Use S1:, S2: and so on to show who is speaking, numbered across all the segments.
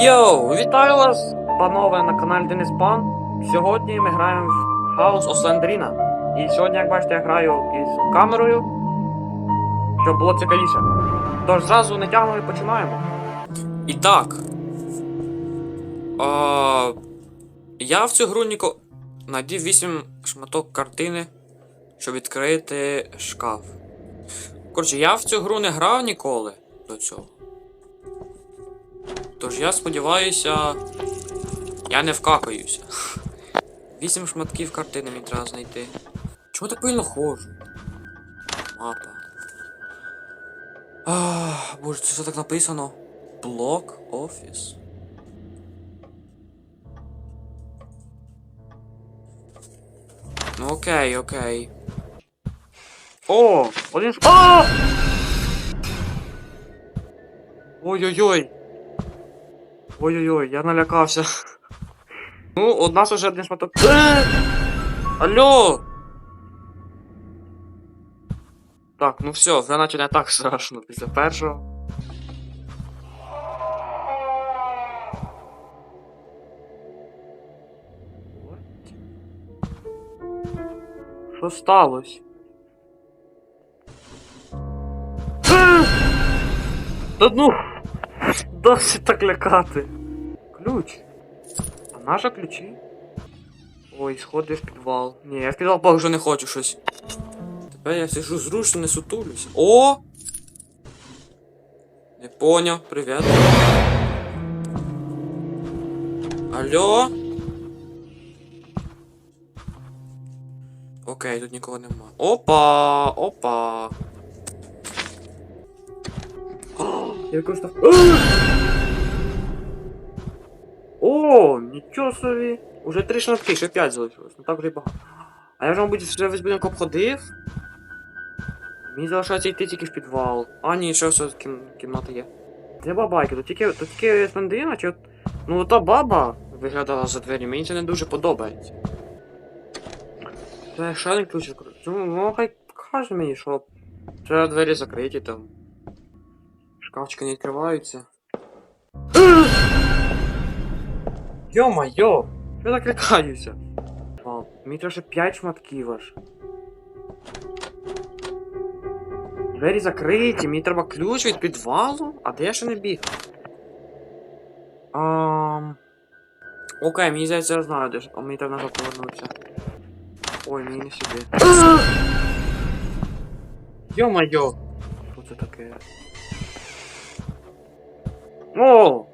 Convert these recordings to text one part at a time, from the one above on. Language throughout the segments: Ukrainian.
S1: Йоу, вітаю вас, панове, на каналі Денис Пан. Сьогодні ми граємо в House of Slenderina. І сьогодні, як бачите, я граю із камерою, щоб було цікавіше. Тож зразу не тягнемо і починаємо. І так. А, я в цю гру ніко. Надів 8 шматок картини, щоб відкрити шкаф. Коротше, я в цю гру не грав ніколи до цього. Тож я сподіваюся, я не вкакаюся. Вісім шматків картини мені треба знайти. Чого так пильно ходжу? Мапа. Ах, боже, це все так написано. Блок офіс. Ну окей, окей. О! Один. А! Ой-ой-ой. Ой-ой-ой, я налякався. Ну, у нас уже один шматок. Е! Алло! Так, ну все, вже наче не так страшно після першого. Що сталося? Е! Та ну! Досить так лякати. Ключ. А наша ключі? Ой, сходи в підвал. Ні, я в підвал поки що не хочу щось. Тепер я сижу зручно, не сутулюсь. О! Не поняв, привіт. Алло? Окей, тут нікого нема. Опа! Опа! Я використав. О, нічого собі. Уже три шматки, ще п'ять залишилось. Ну так вже й багато. А я вже, мабуть, вже весь будинок обходив. Мені залишається йти тільки в підвал. А, ні, ще все кім... кімната є. Де бабайки? Тут тільки, тут тільки Слендерина, чи от... Ну та баба виглядала за двері, мені це не дуже подобається. Це ще один ключ ну хай каже мені, що треба двері закриті там. Шкафчики не відкриваються. Йо-майо! Я так лякаюся. Вау, мені треба ще 5 шматків аж. Двері закриті, мені треба ключ від підвалу, а де я ще не біг? Ам... Окей, мені здається, я знаю, де ж. А мені треба назад повернутися. Ой, мені не сюди. Йо-майо! Що це таке? О!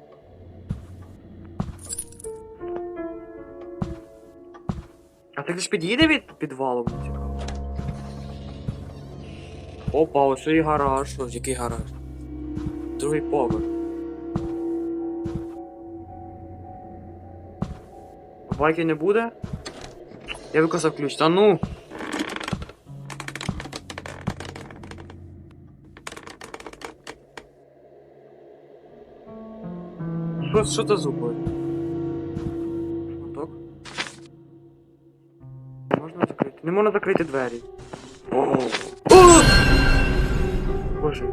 S1: А ти ж під'їде від підвалу. Опа, ось і гараж. Ось який гараж? Другий поверх. Байки не буде? Я використав ключ. Та ну! Що, що це звукою? Шматок? Можна закрити? Не можна закрити двері. Боже.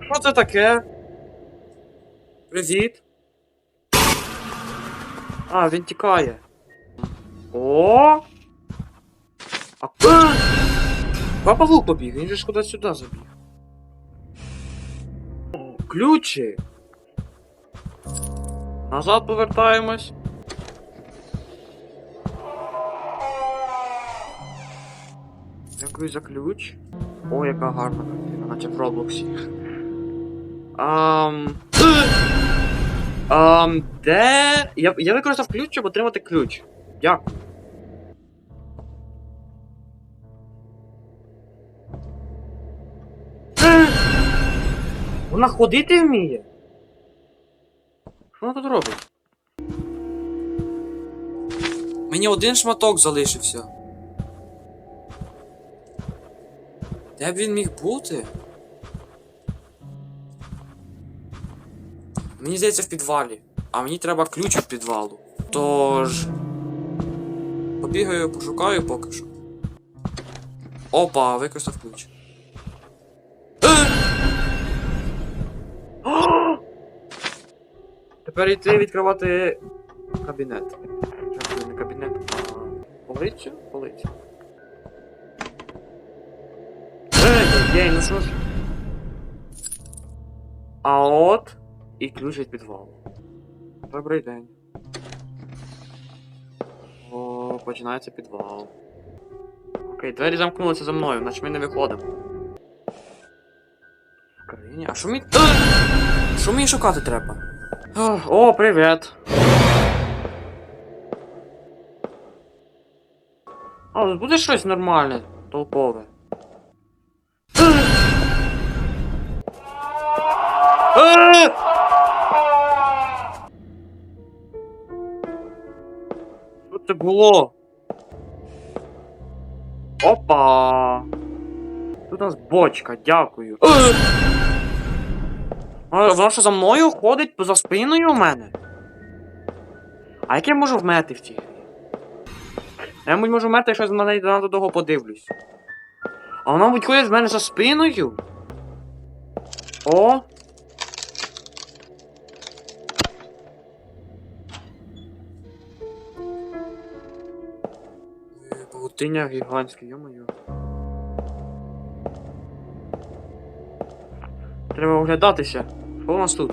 S1: Що це таке? Привіт. А, він тікає. О! А! Папа Лук побіг, він же ж кудись сюди забіг. Ключі. Назад повертаємось. Дякую за ключ. О, яка гарна картина, наче в Роблоксі. Ам... Ам, де. Я, я використав ключ, щоб отримати ключ. Дякую. Вона ходити вміє? Що вона тут робить? Мені один шматок залишився. Де б він міг бути? Мені здається в підвалі. А мені треба ключ від підвалу. Тож. Побігаю, пошукаю поки що. Опа, використав ключ. Тепер йти відкривати кабінет. Жартую, Не кабінет, а полицю? Полицю. Ей, ну що ж. А от і ключ від підвалу. Добрий день. О, починається підвал. Окей, двері замкнулися за мною, наче ми не виходимо. Країні. А що мені. Е! Що мені шукати треба? О, привіт. А, буде щось нормальне, толкове. Що це було? Опа! Тут у нас бочка, дякую. А, Вона що за мною ходить за спиною у мене? А як я можу вмерти в цій грі? Я мабуть, можу вмерти, якщо я на неї надто довго подивлюсь. А вона, мабуть, ходить в мене за спиною. О! Е, Павутиння гігантська, йо-моє. Треба оглядатися. Що у нас тут?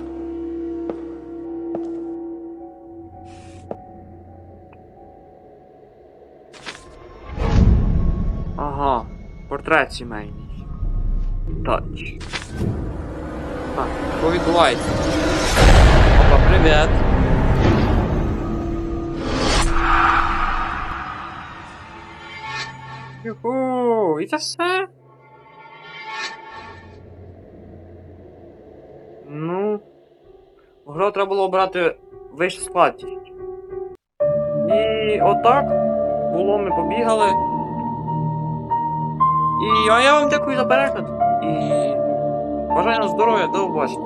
S1: Ага, портрет сімейний. Тач. Так, що відбувається? Опа, привіт. Юху, і це все? Гру треба було обрати вищу складність. І отак було, ми побігали. І а я вам дякую за перегляд. І бажаю нам здоров'я, до побачення.